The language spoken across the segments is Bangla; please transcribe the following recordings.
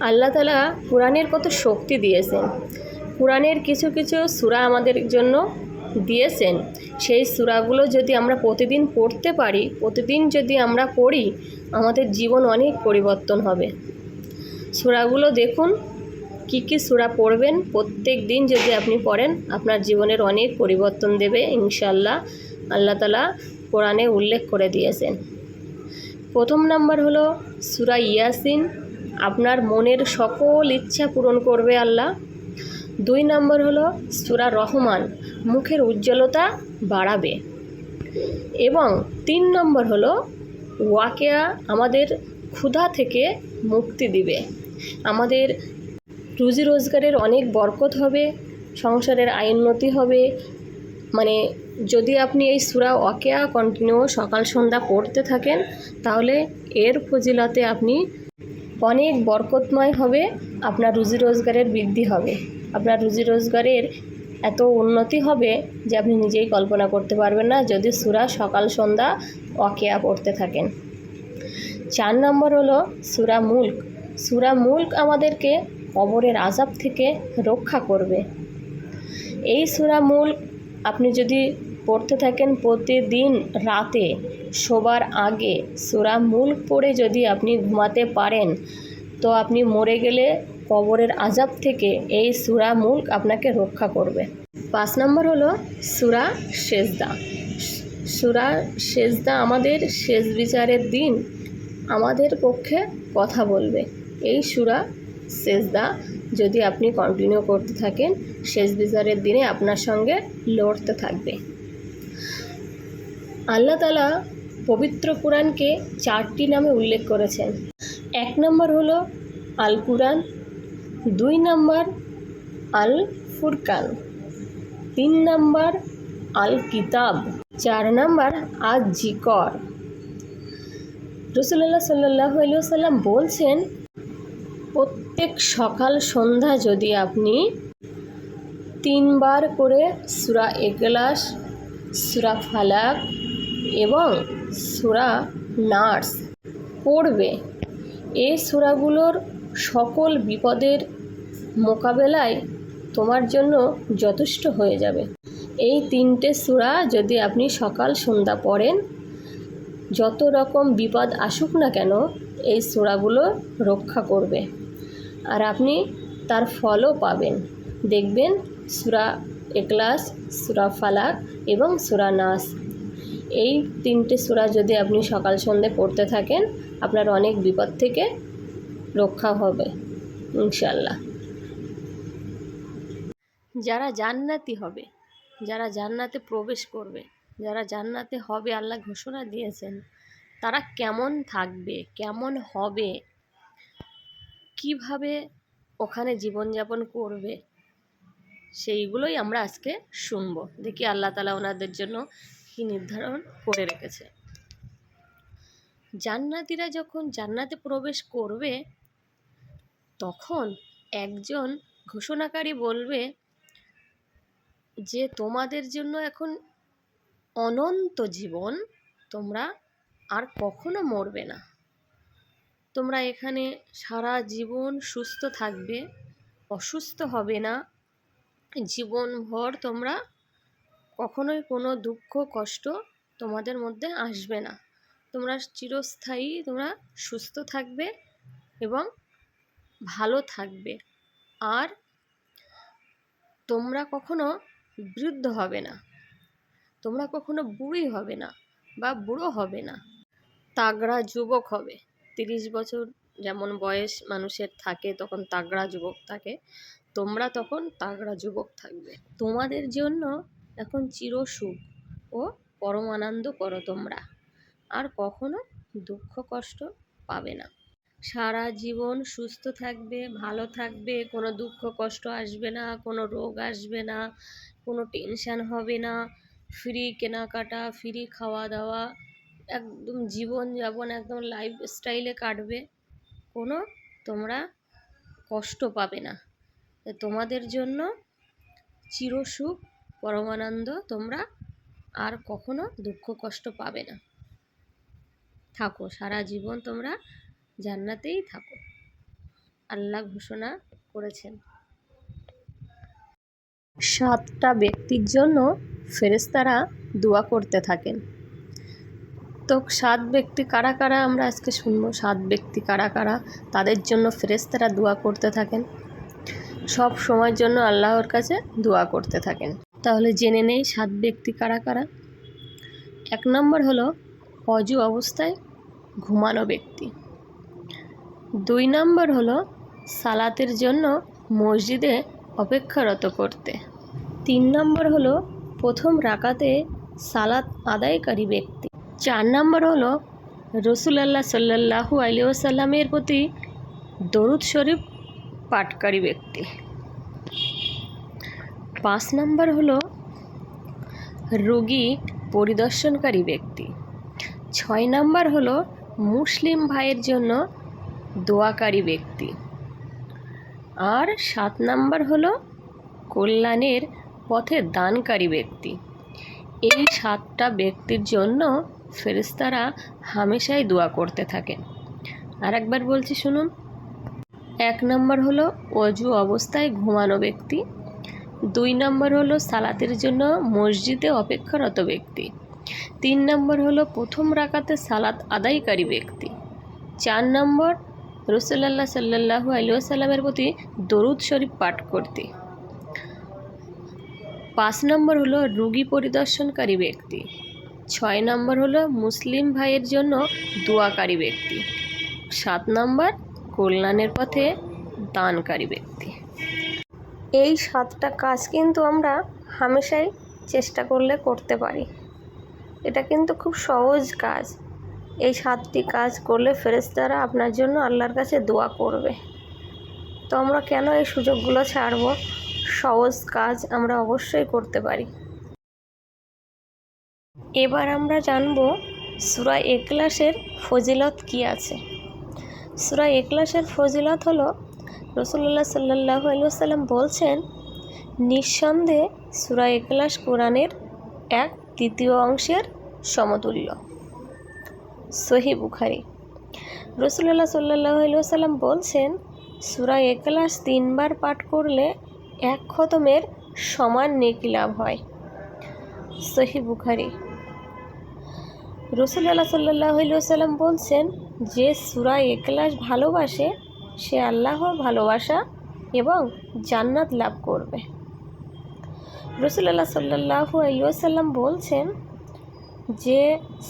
আল্লাহ তালা কোরআনের কত শক্তি দিয়েছেন। কোরআনের কিছু কিছু সূরা আমাদের জন্য দিয়েছেন। সেই সূরাগুলো যদি আমরা প্রতিদিন পড়তে পারি, প্রতিদিন যদি আমরা পড়ি, আমাদের জীবন অনেক পরিবর্তন হবে। সূরাগুলো দেখুন, কী কী সূরা পড়বেন, প্রত্যেক দিন যদি আপনি পড়েন, আপনার জীবনের অনেক পরিবর্তন দেবে ইনশাল্লাহ আল্লাহ তালা কোরআনে উল্লেখ করে দিয়েছেন। প্রথম নাম্বার হলো সূরা ইয়াসিন। আপনার মনের সকল ইচ্ছা পূরণ করবে আল্লাহ। দুই নম্বর হলো সুরা রহমান, মুখের উজ্জ্বলতা বাড়াবে। এবং তিন নম্বর হলো ওয়াকেয়া আমাদের ক্ষুধা থেকে মুক্তি দিবে। আমাদের রুজি রোজগারের অনেক বরকত হবে, সংসারের আইনতি হবে। মানে যদি আপনি এই সুরা ওয়াকেয়া কন্টিনিউ সকাল সন্ধ্যা পড়তে থাকেন, তাহলে এর ফজিলাতে আপনি অনেক বরকতময় হবে, আপনার রুজি রোজগারের বৃদ্ধি হবে। আপনার রুজি রোজগারের এত উন্নতি হবে যে আপনি নিজেই কল্পনা করতে পারবেন না যদি সুরা সকাল সন্ধ্যা ওয়াকেয়া পড়তে থাকেন। চার নম্বর হলো সুরা মুল্ক। সুরা মুল্ক আমাদেরকে কবরের আজাব থেকে রক্ষা করবে। এই সুরা মুল্ক আপনি যদি পড়তে থাকেন প্রতিদিন রাতে। শোবার আগে সুরা মুল্ক পড়ে যদি আপনি ঘুমাতে পারেন, তো আপনি মরে গেলে কবরের আজাব থেকে এই সুরা মুল্ক আপনাকে রক্ষা করবে। পাঁচ নম্বর হলো সুরা সেজদা। সুরা সেজদা আমাদের শেষ বিচারের দিন আমাদের পক্ষে কথা বলবে। এই সুরা সেজদা যদি আপনি কন্টিনিউ করতে থাকেন, শেষ বিচারের দিনে আপনার সঙ্গে লড়তে থাকবে। আল্লাহ তালা পবিত্র কোরআনকে চারটি নামে উল্লেখ করেছেন। এক নম্বর হলো আল কুরআন দুই নম্বর আল ফুরকান তিন নম্বর আল কিতাব চার নম্বর আজ জিকর রসুল্লাহ সাল্লাহ সাল্লাম বলছেন, প্রত্যেক সকাল সন্ধ্যা যদি আপনি তিনবার করে সুরা এগলাস সুরা ফালাক এবং সুরা নার্স পড়বে। এই সুরাগুলোর সকল বিপদের মোকাবেলায় তোমার জন্য যথেষ্ট হয়ে যাবে। এই তিনটে সুরা যদি আপনি সকাল, সন্ধ্যা পড়েন, যত রকম বিপদ আসুক না কেন, এই সুরাগুলো রক্ষা করবে। আর আপনি তার ফলও পাবেন। দেখবেন সুরা এক্লাস সুরা ফালাক এবং সুরা নাস। এই তিনটে সুরা যদি আপনি সকাল সন্ধে পড়তে থাকেন, আপনার অনেক বিপদ থেকে রক্ষা হবে ইনশাল্লাহ যারা জান্নাতি হবে, যারা জান্নাতে প্রবেশ করবে, যারা জান্নাতে হবে আল্লাহ ঘোষণা দিয়েছেন, তারা কেমন থাকবে, কেমন হবে, কীভাবে ওখানে জীবনযাপন করবে, সেইগুলোই আমরা আজকে শুনব। দেখি আল্লাহ তালা ওনাদের জন্য কি নির্ধারণ করে রেখেছে। জান্নাতিরা যখন জান্নাতে প্রবেশ করবে, তখন একজন ঘোষণাকারী বলবে যে, তোমাদের জন্য এখন অনন্ত জীবন, তোমরা আর কখনো মরবে না। তোমরা এখানে সারা জীবন সুস্থ থাকবে, অসুস্থ হবে না। জীবনভর তোমরা কখনোই কোনো দুঃখ, কষ্ট তোমাদের মধ্যে আসবে না। তোমরা চিরস্থায়ী, তোমরা সুস্থ থাকবে এবং ভালো থাকবে। আর তোমরা কখনো বৃদ্ধ হবে না। তোমরা কখনো বুড়ি হবে না বা বুড়ো হবে না। তাগড়া যুবক হবে। তিরিশ বছর যেমন বয়স মানুষের থাকে, তখন তাগড়া যুবক থাকে। তোমরা তখন তাগড়া যুবক থাকবে। তোমাদের জন্য এখন চিরসুখ ও পরম আনন্দ করো তোমরা। আর কখনো দুঃখ কষ্ট পাবে না। সারা জীবন সুস্থ থাকবে, ভালো থাকবে, কোনো দুঃখ কষ্ট আসবে না, কোনো রোগ আসবে না, কোনো টেনশান হবে না ফ্রি কেনাকাটা ফ্রি খাওয়া দাওয়া একদম জীবনযাপন, একদম লাইফ স্টাইলে কাটবে, কোনো তোমরা কষ্ট পাবে না। তোমাদের জন্য চিরসুখ পরমানন্দ, তোমরা আর কখনো দুঃখ কষ্ট পাবে না। থাকো, সারা জীবন তোমরা জান্নাতেই থাকো। আল্লাহ ঘোষণা করেছেন। সাতটা ব্যক্তির জন্য ফেরেশতারা দোয়া করতে থাকেন। তো সাত ব্যক্তি কারা কারা? আমরা আজকে শুনব, সাত ব্যক্তি কারা কারা? তাদের জন্য ফেরেশতারা দোয়া করতে থাকেন। সব সময়ের জন্য আল্লাহর কাছে দোয়া করতে থাকেন। তাহলে জেনে নেই সাত ব্যক্তি কারা কারা। এক নম্বর হলো অজু অবস্থায় ঘুমানো ব্যক্তি। দুই নম্বর হলো সালাতের জন্য মসজিদে অপেক্ষারত করতে। তিন নম্বর হলো প্রথম রাকাতে সালাত আদায়কারী ব্যক্তি। চার নম্বর হলো রসুলাল্লাহ সাল্লাহু আলিয়াসাল্লামের প্রতি দরুদ শরীফ পাঠকারী ব্যক্তি। পাঁচ নম্বর হলো রোগী পরিদর্শনকারী ব্যক্তি। ছয় নম্বর হলো মুসলিম ভাইয়ের জন্য দোয়াকারী ব্যক্তি। আর সাত নাম্বার হলো কল্যাণের পথে দানকারী ব্যক্তি। এই সাতটা ব্যক্তির জন্য ফেরেশতারা হামেশাই দোয়া করতে থাকেন। আর একবার বলছি শুনুন। এক নম্বর হলো অজু অবস্থায় ঘুমানো ব্যক্তি। দুই নম্বর হলো সালাতের জন্য মসজিদে অপেক্ষারত ব্যক্তি। তিন নম্বর হলো প্রথম রাকাতে সালাত আদায়কারী ব্যক্তি। চার নম্বর রসুল্লাহ সাল্লাহু আলিয়াসাল্লামের প্রতি দরুদ শরীফ পাঠ করতে। পাঁচ নম্বর হলো রুগী পরিদর্শনকারী ব্যক্তি। ছয় নম্বর হলো মুসলিম ভাইয়ের জন্য দোয়াকারী ব্যক্তি। সাত নম্বর, কল্যাণের পথে দানকারী ব্যক্তি। এই সাতটা কাজ কিন্তু আমরা হামেশাই চেষ্টা করলে করতে পারি। এটা কিন্তু খুব সহজ কাজ। এই সাতটি কাজ করলে ফেরেশতারা আপনার জন্য আল্লাহর কাছে দোয়া করবে। তো আমরা কেন এই সুযোগগুলো ছাড়ব? সহজ কাজ আমরা অবশ্যই করতে পারি। এবার আমরা জানব সুরা এক্লাসের ফজিলত কি আছে। সুরা এক্লাসের ফজিলত হলো রসুল্লাহ সাল্লাহ আলুসাল্লাম বলছেন, নিঃসন্দেহে সুরা একলাস কোরআনের এক তৃতীয় অংশের সমতুল্য। সহি বুখারি। রসুল্লাহ সাল্লাহ সাল্লাম বলছেন, সুরা একলাস তিনবার পাঠ করলে এক খতমের সমান নেকি লাভ হয়। সহি বুখারি। রসুল্লাহ সাল্লাহ সাল্লাম বলছেন, যে সুরা একলাস ভালোবাসে সে আল্লাহর ভালোবাসা এবং জান্নাত লাভ করবে। রসুল্লাহ সাল্লাহু আলিয়াল্লাম বলছেন যে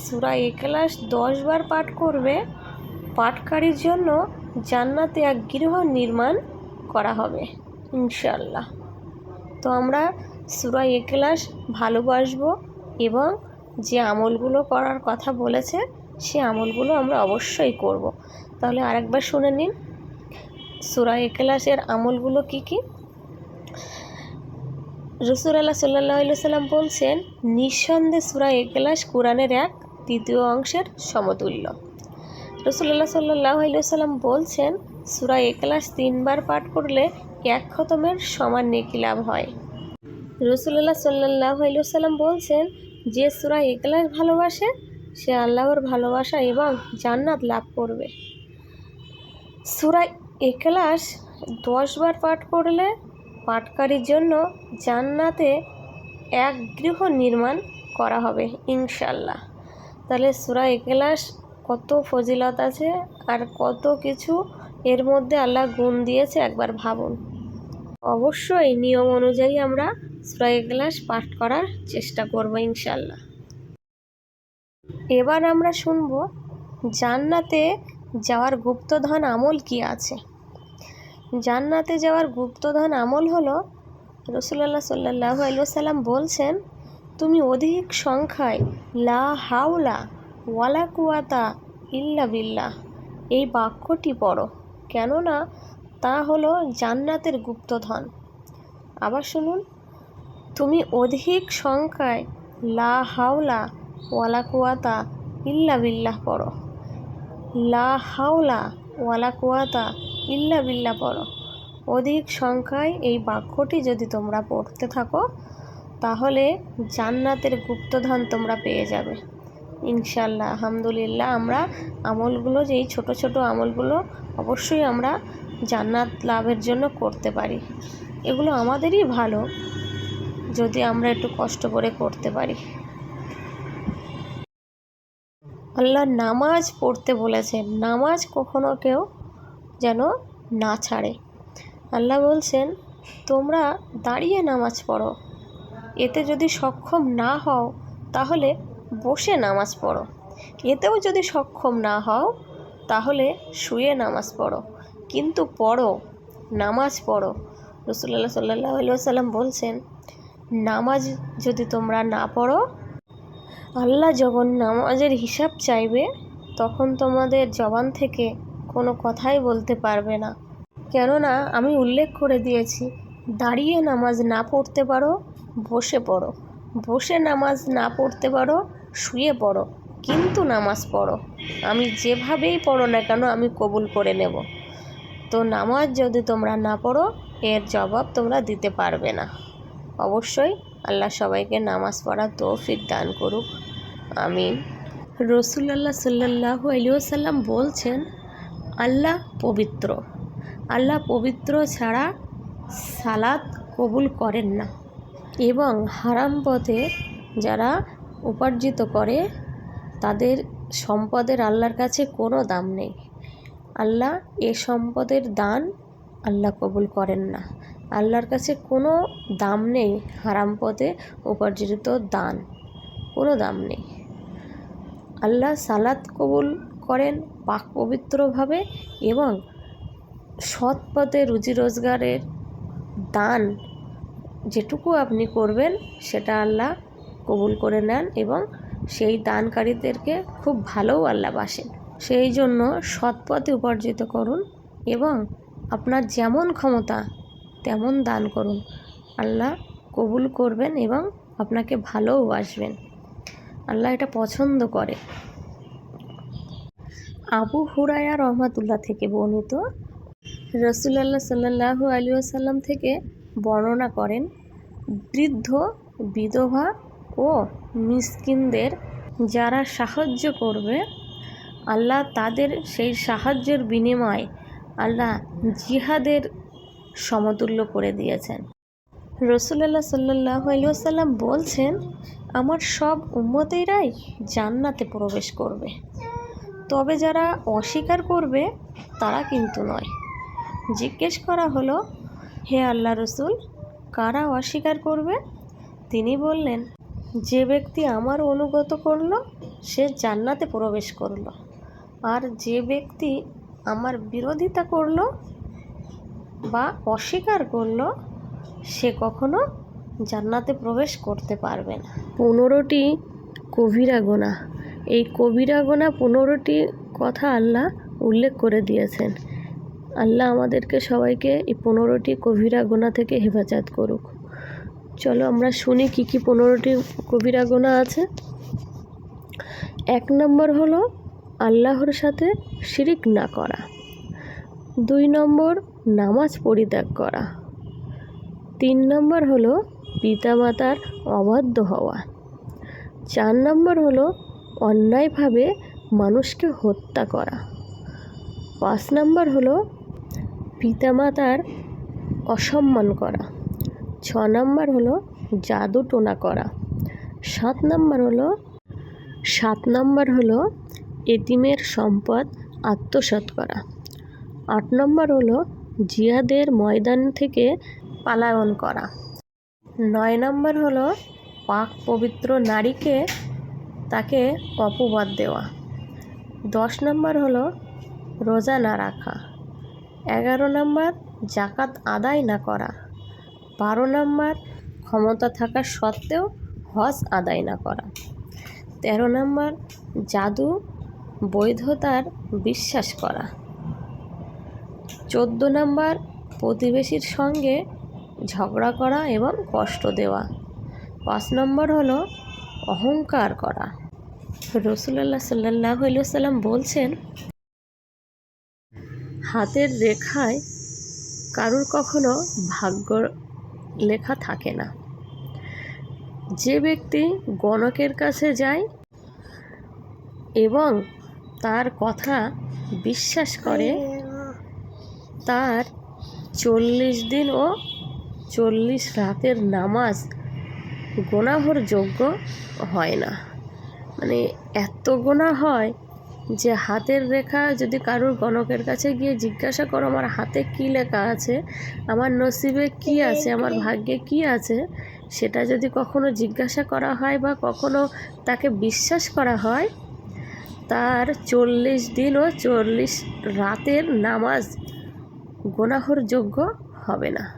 সুরা একলাস দশবার পাঠ করবে, পাঠকারীর জন্য জান্নাতে এক গৃহ নির্মাণ করা হবে ইনশাল্লাহ তো আমরা সুরা একলাস ভালোবাসবো এবং যে আমলগুলো করার কথা বলেছে, সে আমলগুলো আমরা অবশ্যই করব। তাহলে আরেকবার শুনে নিন। সুরা একলাসের আমলগুলো কি কি? রসুল আল্লাহ সাল্লাহ সাল্লাম বলছেন, নিঃসন্দেহে সুরা একেলাস কোরআনের এক তৃতীয় অংশের সমতুল্য। রসুল্লাহ সাল্লাহ সাল্লাম বলছেন, সুরা একেলাস তিনবার পাঠ করলে এক খতমের সমান নেকি লাভ হয়। রসুল্লাহ সাল্লাহ সাল্লাম বলছেন, যে সুরা একেলাস ভালোবাসে, সে আল্লাহর ভালোবাসা এবং জান্নাত লাভ করবে। সুরা একেলাস দশবার পাঠ করলে পাটকারীর জন্য জান্নাতে এক গৃহ নির্মাণ করা হবে ইনশাল্লাহ তাহলে সুরা একেলাস কত ফজিলত আছে আর কত কিছু এর মধ্যে আল্লাহ গুণ দিয়েছে একবার ভাবুন। অবশ্যই নিয়ম অনুযায়ী আমরা সুরা একেলাস পাঠ করার চেষ্টা করব ইনশাল্লাহ এবার আমরা শুনব জান্নাতে যাওয়ার গুপ্তধন আমল কি আছে? জান্নাতে যাওয়ার গুপ্তধন আমল হলো রসুল্লাহ সাল্লাহ আলুসাল্লাম বলছেন, তুমি অধিক সংখ্যায় লা হাওলা ওয়ালা কুয়াতা ইল্লা বিল্লাহ এই বাক্যটি পড়ো। কেননা তা হলো জান্নাতের গুপ্তধন। আবার শুনুন, তুমি অধিক সংখ্যায় লা হাওলা ওয়ালা কুয়াতা ইল্লা বিল্লাহ পড়ো। লা হাওলা ওয়ালা কুয়াতা ইল্লা বিল্লা পড়ো। অধিক সংখ্যায় এই বাক্যটি যদি তোমরা পড়তে থাকো, তাহলে জান্নাতের গুপ্তধন তোমরা পেয়ে যাবে। ইনশাল্লাহ আলহামদুলিল্লাহ, আমরা আমলগুলো, যেই ছোট ছোট আমলগুলো অবশ্যই আমরা জান্নাত লাভের জন্য করতে পারি। এগুলো আমাদেরই ভালো, যদি আমরা একটু কষ্ট করে করতে পারি। আল্লাহ নামাজ পড়তে বলেছেন, নামাজ কখনো কেউ যেন না ছাড়ে। আল্লাহ বলছেন, তোমরা দাঁড়িয়ে নামাজ পড়ো। এতে যদি সক্ষম না হও, তাহলে বসে নামাজ পড়ো। এতেও যদি সক্ষম না হও, তাহলে শুয়ে নামাজ পড়ো। কিন্তু পড়ো, নামাজ পড়ো। রসুল্লাহ সাল্লাহ আলু সাল্লাম বলছেন, নামাজ যদি তোমরা না পড়ো আল্লাহ যখন নামাজের হিসাব চাইবে, তখন তোমাদের জবান থেকে কোনো কথাই বলতে পারবে না। কেননা, আমি উল্লেখ করে দিয়েছি, দাঁড়িয়ে নামাজ না পড়তে পারো, বসে পড়ো। বসে নামাজ না পড়তে পারো, শুয়ে পড়ো, কিন্তু নামাজ পড়ো। আমি যেভাবেই পড়ো না কেন, আমি কবুল করে নেব। তো নামাজ যদি তোমরা না পড়ো, এর জবাব তোমরা দিতে পারবে না। অবশ্যই আল্লাহ সবাইকে নামাজ পড়ার তৌফিক দান করুক। আমিন। রসুল্লাহ সাল্লাহ আলিয়াল্লাম বলছেন, আল্লাহ পবিত্র। আল্লাহ পবিত্র ছাড়া সালাত কবুল করেন না। এবং হারাম পথে যারা উপার্জিত করে, তাদের সম্পদের আল্লাহর কাছে কোনো দাম নেই। আল্লাহ এ সম্পদের দান আল্লাহ কবুল করেন না। আল্লাহর কাছে কোনো দাম নেই, হারাম পথে উপার্জিত দান। কোনো দাম নেই। আল্লাহ সালাত কবুল করেন পাক পবিত্রভাবে এবং সৎ পথে রুজি রোজগারের দান যেটুকু আপনি করবেন, সেটা আল্লাহ কবুল করে নেন এবং সেই দানকারীদেরকে খুব ভালোও আল্লাহ বাসেন সেই জন্য সৎ পথে উপার্জিত করুন এবং আপনার যেমন ক্ষমতা তেমন দান করুন। আল্লাহ কবুল করবেন এবং আপনাকে ভালোও বাসবেন। আল্লাহ এটা পছন্দ করে। আবু হুরায়া রহমাতুল্লাহ থেকে বর্ণিত রসুলাল্লাহ সাল্লাহু আলী আসাল্লাম থেকে বর্ণনা করেন, বৃদ্ধ, বিধবা ও মিসকিনদের যারা সাহায্য করবে, আল্লাহ তাদের সেই সাহায্যের বিনিময়ে আল্লাহ জিহাদের সমতুল্য করে দিয়েছেন। রসুল্লাহ সাল্লাহ আলিয়াল্লাম বলছেন, আমার সব উম্মতেরাই জান্নাতে প্রবেশ করবে। তবে যারা অস্বীকার করবে, তারা কিন্তু নয়। জিজ্ঞেস করা হলো, হে আল্লাহ রসুল, কারা অস্বীকার করবে? তিনি বললেন, যে ব্যক্তি আমার অনুগত করল, সে জান্নাতে প্রবেশ করল। আর যে ব্যক্তি আমার বিরোধিতা করল বা অস্বীকার করল সে কখনো জান্নাতে প্রবেশ করতে পারবে না। পনেরোটি কবিরা গোনা। এই কবিরা গোনা পনেরোটি কথা আল্লাহ উল্লেখ করে দিয়েছেন। আল্লাহ আমাদেরকে সবাইকে এই পনেরোটি কবিরা গোনা থেকে হেফাজত করুক। চলো আমরা শুনি কি কি পনেরোটি কবিরা গোনা আছে। এক নম্বর হলো আল্লাহর সাথে শিরিক না করা। দুই নম্বর নামাজ পরিত্যাগ করা। তিন নম্বর হলো পিতামাতার অবাধ্য হওয়া। চার নম্বর হলো অন্যায়ভাবে মানুষকে হত্যা করা। পাঁচ নম্বর হলো পিতামাতার অসম্মান করা। ছ নম্বর হলো জাদু টোনা করা। সাত নম্বর হলো, সাত নম্বর হলো এতিমের সম্পদ আত্মসাৎ করা। আট নম্বর হলো জিয়াদের ময়দান থেকে পালায়ন করা। নয় নম্বর হলো পাক পবিত্র নারীকে তাকে অপবাদ দেওয়া। দশ নম্বর হলো রোজা না রাখা। এগারো নম্বর জাকাত আদায় না করা। বারো নম্বর ক্ষমতা থাকা সত্ত্বেও হজ আদায় না করা। তেরো নম্বর জাদু, বৈধতার বিশ্বাস করা। চোদ্দ নম্বর প্রতিবেশীর সঙ্গে ঝগড়া করা এবং কষ্ট দেওয়া। পাঁচ নম্বর হলো অহংকার করা। রসুল্লাহ সাল্লাহ সাল্লাম বলছেন, হাতের রেখায় কারুর কখনো ভাগ্য লেখা থাকে না। যে ব্যক্তি গণকের কাছে যায় এবং তার কথা বিশ্বাস করে, তার চল্লিশ দিন ও চল্লিশ রাতের নামাজ গোনাহর যোগ্য হয় না। মানে এত গোনা হয় যে হাতের রেখা যদি কারোর গণকের কাছে গিয়ে জিজ্ঞাসা করো, আমার হাতে কী লেখা আছে? আমার নসিবে কি আছে? আমার ভাগ্যে কি আছে? সেটা যদি কখনো জিজ্ঞাসা করা হয় বা কখনো তাকে বিশ্বাস করা হয়, তার চল্লিশ দিন ও চল্লিশ রাতের নামাজ গোনাহর যোগ্য হবে না।